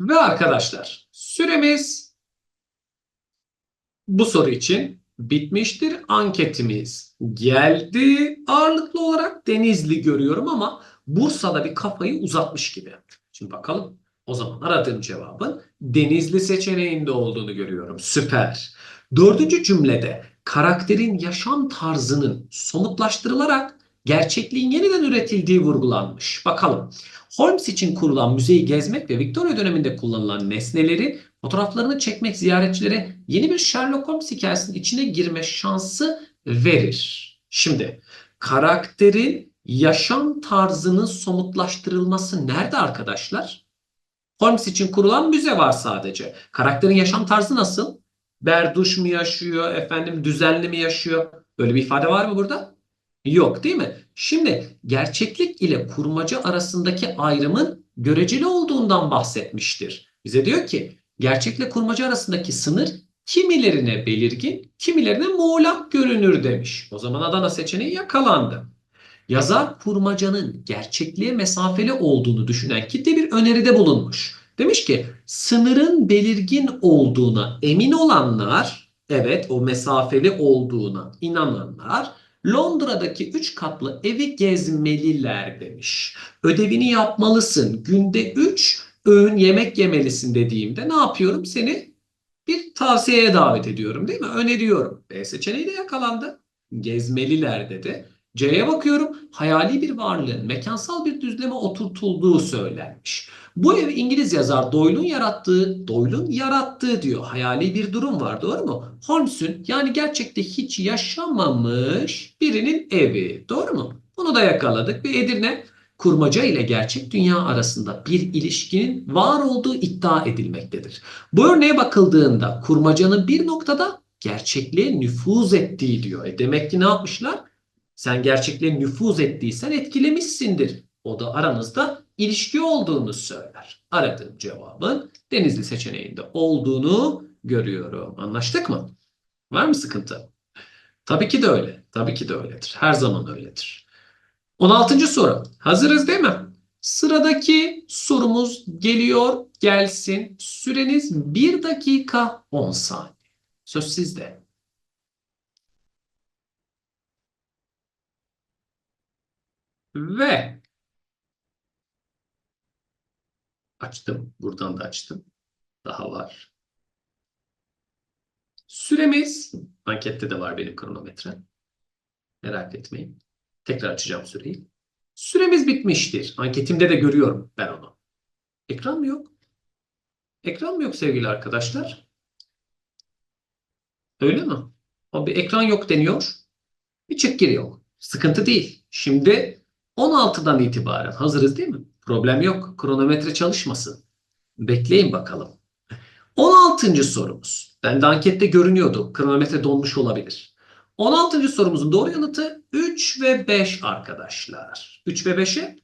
Ve arkadaşlar süremiz bu soru için bitmiştir. Anketimiz geldi. Ağırlıklı olarak Denizli görüyorum ama Bursa'da bir kafayı uzatmış gibi. Şimdi bakalım. O zaman aradığım cevabın Denizli seçeneğinde olduğunu görüyorum. Süper. Dördüncü cümlede karakterin yaşam tarzının somutlaştırılarak gerçekliğin yeniden üretildiği vurgulanmış. Bakalım. Holmes için kurulan müzeyi gezmek ve Victoria döneminde kullanılan nesnelerin fotoğraflarını çekmek ziyaretçilere yeni bir Sherlock Holmes hikayesinin içine girme şansı verir. Şimdi karakterin yaşam tarzının somutlaştırılması nerede arkadaşlar? Holmes için kurulan müze var sadece. Karakterin yaşam tarzı nasıl? Berduş mu yaşıyor, efendim düzenli mi yaşıyor? Böyle bir ifade var mı burada? Yok değil mi? Şimdi gerçeklik ile kurmaca arasındaki ayrımın göreceli olduğundan bahsetmiştir. Bize diyor ki gerçekle kurmaca arasındaki sınır kimilerine belirgin, kimilerine muğlak görünür demiş. O zaman Adana seçeneği yakalandı. Yazar kurmacanın gerçekliğe mesafeli olduğunu düşünen kitle bir öneride bulunmuş. Demiş ki sınırın belirgin olduğuna emin olanlar, evet o mesafeli olduğuna inananlar Londra'daki 3 katlı evi gezmeliler demiş. Ödevini yapmalısın. Günde 3 öğün yemek yemelisin dediğimde ne yapıyorum? Seni bir tavsiyeye davet ediyorum değil mi? Öneriyorum. B seçeneği de yakalandı. Gezmeliler dedi. C'ye bakıyorum. Hayali bir varlığın mekansal bir düzleme oturtulduğu söylenmiş. Bu ev İngiliz yazar Doyle'un yarattığı, Doyle'un yarattığı diyor. Hayali bir durum var doğru mu? Holmes'un yani gerçekte hiç yaşamamış birinin evi. Doğru mu? Bunu da yakaladık ve Edirne kurmaca ile gerçek dünya arasında bir ilişkinin var olduğu iddia edilmektedir. Bu örneğe bakıldığında kurmacanın bir noktada gerçekliğe nüfuz ettiği diyor. E demek ki ne yapmışlar? Sen gerçekliğe nüfuz ettiysen etkilemişsindir. O da aranızda ilişki olduğunu söyler. Aradığım cevabın Denizli seçeneğinde olduğunu görüyorum. Anlaştık mı? Var mı sıkıntı? Tabii ki de öyle. Tabii ki de öyledir. Her zaman öyledir. 16. soru. Hazırız değil mi? Sıradaki sorumuz geliyor, gelsin. Süreniz 1 dakika 10 saniye. Söz sizde. Ve açtım. Buradan da açtım. Daha var. Süremiz ankette de var benim kronometre. Merak etmeyin. Tekrar açacağım süreyi. Süremiz bitmiştir. Anketimde de görüyorum ben onu. Ekran mı yok? Ekran mı yok sevgili arkadaşlar? Öyle mi? O bir ekran yok deniyor. Bir çık gir yok. Sıkıntı değil. Şimdi 16'dan itibaren hazırız değil mi? Problem yok. Kronometre çalışmasın. Bekleyin bakalım. 16. sorumuz. Ben de ankette görünüyordu. Kronometre donmuş olabilir. 16. sorumuzun doğru yanıtı 3 ve 5 arkadaşlar. 3 ve 5'e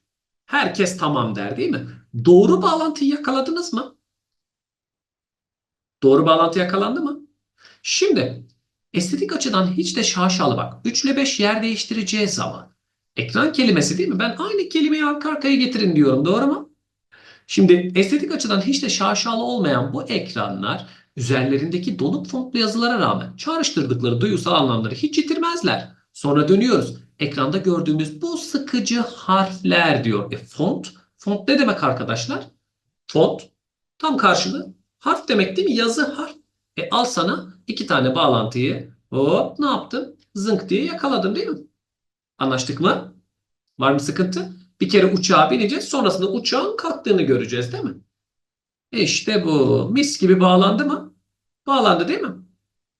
herkes tamam der değil mi? Doğru bağlantıyı yakaladınız mı? Doğru bağlantı yakalandı mı? Şimdi estetik açıdan hiç de şaşalı bak. 3 ile 5 yer değiştireceği zaman ekran kelimesi değil mi? Ben aynı kelimeyi arka arkaya getirin diyorum. Doğru mu? Şimdi estetik açıdan hiç de şaşalı olmayan bu ekranlar üzerlerindeki donuk fontlu yazılara rağmen çağrıştırdıkları duygusal anlamları hiç yitirmezler. Sonra dönüyoruz. Ekranda gördüğümüz bu sıkıcı harfler diyor. E font, font ne demek arkadaşlar? Font tam karşılığı harf demek değil mi? Yazı harf. E al sana iki tane bağlantıyı hop ne yaptım? Zınk diye yakaladım değil mi? Anlaştık mı? Var mı sıkıntı? Bir kere uçağa bineceğiz. Sonrasında uçağın kalktığını göreceğiz değil mi? İşte bu. Mis gibi bağlandı mı? Bağlandı değil mi?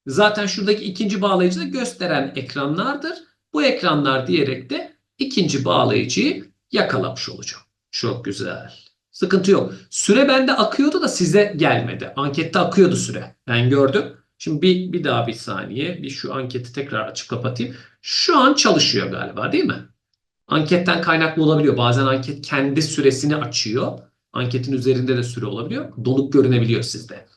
Zaten şuradaki ikinci bağlayıcı da gösteren ekranlardır. Bu ekranlar diyerek de ikinci bağlayıcıyı yakalamış olacağım. Çok güzel. Sıkıntı yok. Süre bende akıyordu da size gelmedi. Ankette akıyordu süre. Ben gördüm. Şimdi bir, bir daha bir saniye. Bir şu anketi tekrar açıp kapatayım. Şu an çalışıyor galiba değil mi? Anketten kaynaklı olabiliyor. Bazen anket kendi süresini açıyor. Anketin üzerinde de süre olabiliyor. Donuk görünebiliyor sizde.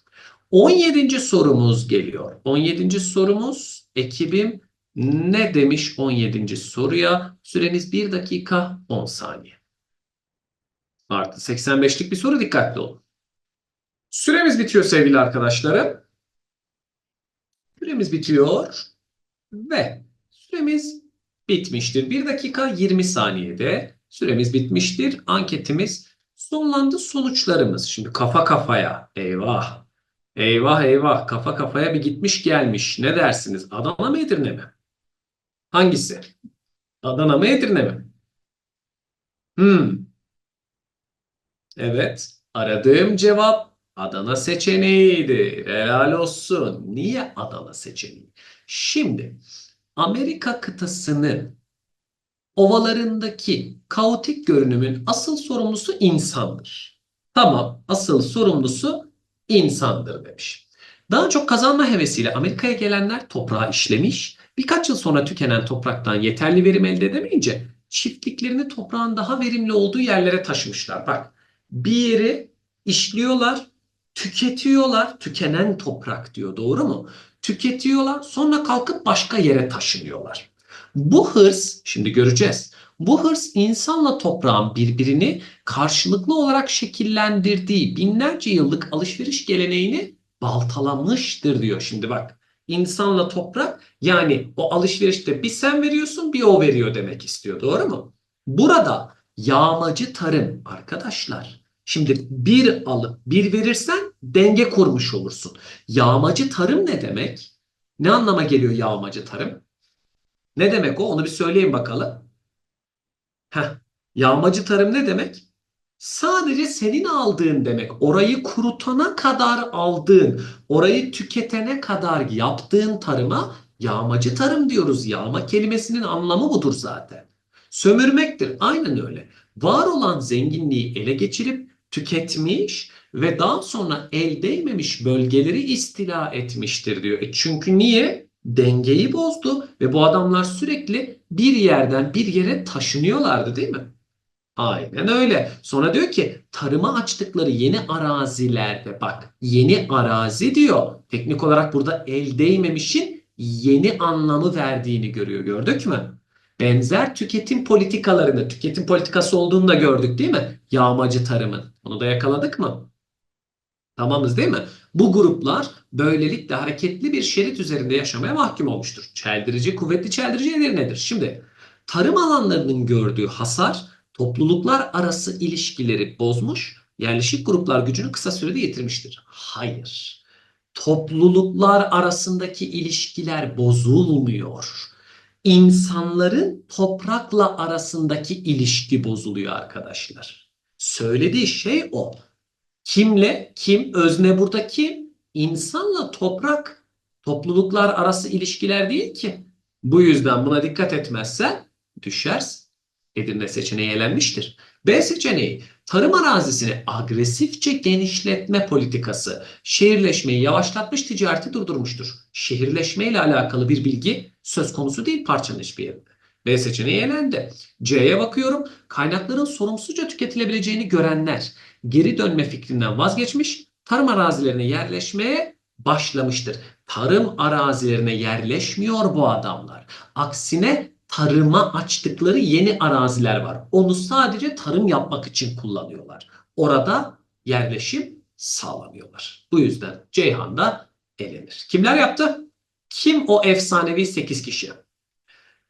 17. sorumuz geliyor. 17. sorumuz ekibim ne demiş 17. soruya? Süreniz 1 dakika 10 saniye. Artı 85'lik bir soru dikkatli olun. Süremiz bitiyor sevgili arkadaşlarım. Süremiz bitiyor ve süremiz bitmiştir. 1 dakika 20 saniyede süremiz bitmiştir. Anketimiz sonlandı. Sonuçlarımız şimdi kafa kafaya. Eyvah. Eyvah eyvah. Kafa kafaya bir gitmiş gelmiş. Ne dersiniz? Adana mı Edirne mi? Hangisi? Adana mı Edirne mi? Hmm. Evet. Aradığım cevap Adana seçeneğiydi. Helal olsun. Niye Adana seçeneği? Şimdi Amerika kıtasının ovalarındaki kaotik görünümün asıl sorumlusu insandır. Tamam, asıl sorumlusu insandır demiş. Daha çok kazanma hevesiyle Amerika'ya gelenler toprağı işlemiş, birkaç yıl sonra tükenen topraktan yeterli verim elde edemeyince çiftliklerini toprağın daha verimli olduğu yerlere taşımışlar. Bak, bir yeri işliyorlar, tüketiyorlar, tükenen toprak diyor, doğru mu? Tüketiyorlar, sonra kalkıp başka yere taşınıyorlar. Bu hırs, şimdi göreceğiz. Bu hırs insanla toprağın birbirini karşılıklı olarak şekillendirdiği binlerce yıllık alışveriş geleneğini baltalamıştır diyor. Şimdi bak, insanla toprak yani o alışverişte bir sen veriyorsun bir o veriyor demek istiyor. Doğru mu? Burada yağmacı tarım arkadaşlar. Şimdi bir alıp bir verirsen denge kurmuş olursun. Yağmacı tarım ne demek? Ne anlama geliyor yağmacı tarım? Ne demek o? Onu bir söyleyin bakalım. Heh, yağmacı tarım ne demek? Sadece senin aldığın demek. Orayı kurutana kadar aldığın, orayı tüketene kadar yaptığın tarıma yağmacı tarım diyoruz. Yağma kelimesinin anlamı budur zaten. Sömürmektir. Aynen öyle. Var olan zenginliği ele geçirip tüketmiş ve daha sonra el değmemiş bölgeleri istila etmiştir diyor. E çünkü niye? Dengeyi bozdu ve bu adamlar sürekli bir yerden bir yere taşınıyorlardı değil mi? Aynen öyle. Sonra diyor ki tarıma açtıkları yeni arazilerde bak yeni arazi diyor. Teknik olarak burada el değmemişin yeni anlamı verdiğini görüyor. Gördük mü? Benzer tüketim politikalarını, tüketim politikası olduğunu da gördük değil mi? Yağmacı tarımın. Onu da yakaladık mı? Tamamız değil mi? Bu gruplar böylelikle hareketli bir şerit üzerinde yaşamaya mahkum olmuştur. Çeldirici, kuvvetli çeldirici nedir? Şimdi tarım alanlarının gördüğü hasar topluluklar arası ilişkileri bozmuş, yerleşik gruplar gücünü kısa sürede yitirmiştir. Hayır. Topluluklar arasındaki ilişkiler bozulmuyor. İnsanların toprakla arasındaki ilişki bozuluyor arkadaşlar. Söylediği şey o. Kimle? Kim? Özne burada kim? İnsanla toprak. Topluluklar arası ilişkiler değil ki. Bu yüzden buna dikkat etmezsen düşersin. Edirne seçeneği elenmiştir. B seçeneği tarım arazisini agresifçe genişletme politikası şehirleşmeyi yavaşlatmış ticareti durdurmuştur. Şehirleşme ile alakalı bir bilgi söz konusu değil parçanın hiçbir yerinde. B seçeneği elendi. C'ye bakıyorum. Kaynakların sorumsuzca tüketilebileceğini görenler geri dönme fikrinden vazgeçmiş, tarım arazilerine yerleşmeye başlamıştır. Tarım arazilerine yerleşmiyor bu adamlar. Aksine tarıma açtıkları yeni araziler var. Onu sadece tarım yapmak için kullanıyorlar. Orada yerleşim sağlamıyorlar. Bu yüzden Ceyhan'da elenir. Kimler yaptı? Kim o efsanevi 8 kişi?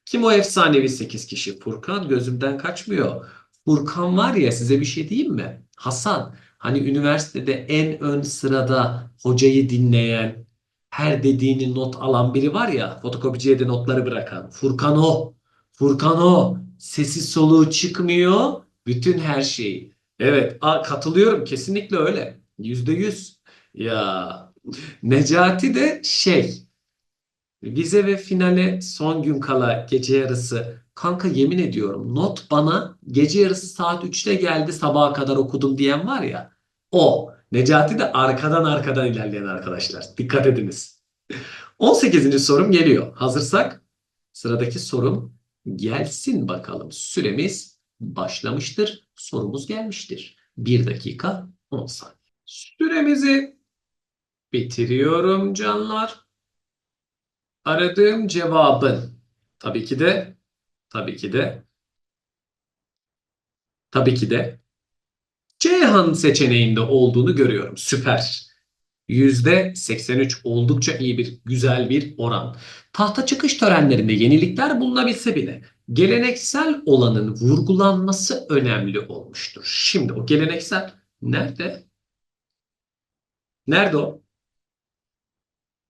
Kim o efsanevi 8 kişi? Furkan gözümden kaçmıyor. Furkan var ya size bir şey diyeyim mi? Hasan hani üniversitede en ön sırada hocayı dinleyen, her dediğini not alan biri var ya fotokopiciye de notları bırakan. Furkan o. Furkan o. Sesi soluğu çıkmıyor. Bütün her şeyi. Evet a, katılıyorum kesinlikle öyle. Yüzde yüz. Ya Necati de şey vize ve finale son gün kala gece yarısı kanka yemin ediyorum not bana gece yarısı saat 3'te geldi sabaha kadar okudum diyen var ya o. Necati de arkadan arkadan ilerleyen arkadaşlar. Dikkat ediniz. 18. sorum geliyor. Hazırsak sıradaki sorum gelsin bakalım. Süremiz başlamıştır. Sorumuz gelmiştir. 1 dakika 10 saniye. Süremizi bitiriyorum canlar. Aradığım cevabın tabii ki de tabii ki de tabii ki de Ceyhan seçeneğinde olduğunu görüyorum. Süper. %83 oldukça iyi bir güzel bir oran. Tahta çıkış törenlerinde yenilikler bulunabilse bile geleneksel olanın vurgulanması önemli olmuştur. Şimdi o geleneksel nerede? Nerede o?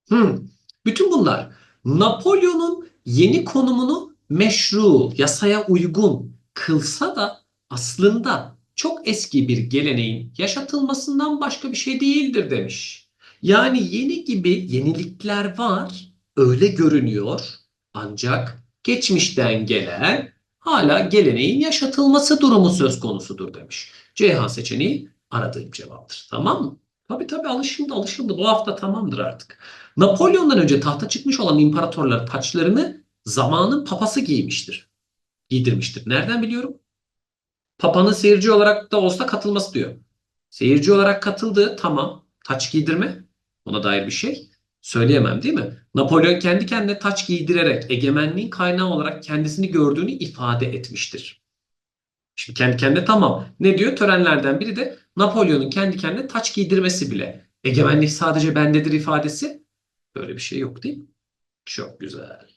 Hmm. Bütün bunlar Napolyon'un yeni konumunu meşru, yasaya uygun kılsa da aslında çok eski bir geleneğin yaşatılmasından başka bir şey değildir demiş. Yani yeni gibi yenilikler var, öyle görünüyor ancak geçmişten gelen hala geleneğin yaşatılması durumu söz konusudur demiş. Ceyhan seçeneği aradığım cevaptır. Tamam mı? Tabii tabii alışıldı alışıldı. Bu hafta tamamdır artık. Napolyon'dan önce tahta çıkmış olan imparatorlar taçlarını zamanın papası giymiştir. Giydirmiştir. Nereden biliyorum? Papanın seyirci olarak da olsa katılması diyor. Seyirci olarak katıldı tamam. Taç giydirme. Ona dair bir şey söyleyemem değil mi? Napolyon kendi kendine taç giydirerek egemenliğin kaynağı olarak kendisini gördüğünü ifade etmiştir. Şimdi kendi kendine tamam. Ne diyor? Törenlerden biri de Napolyon'un kendi kendine taç giydirmesi bile. Egemenlik sadece bendedir ifadesi. Böyle bir şey yok değil mi? Çok güzel.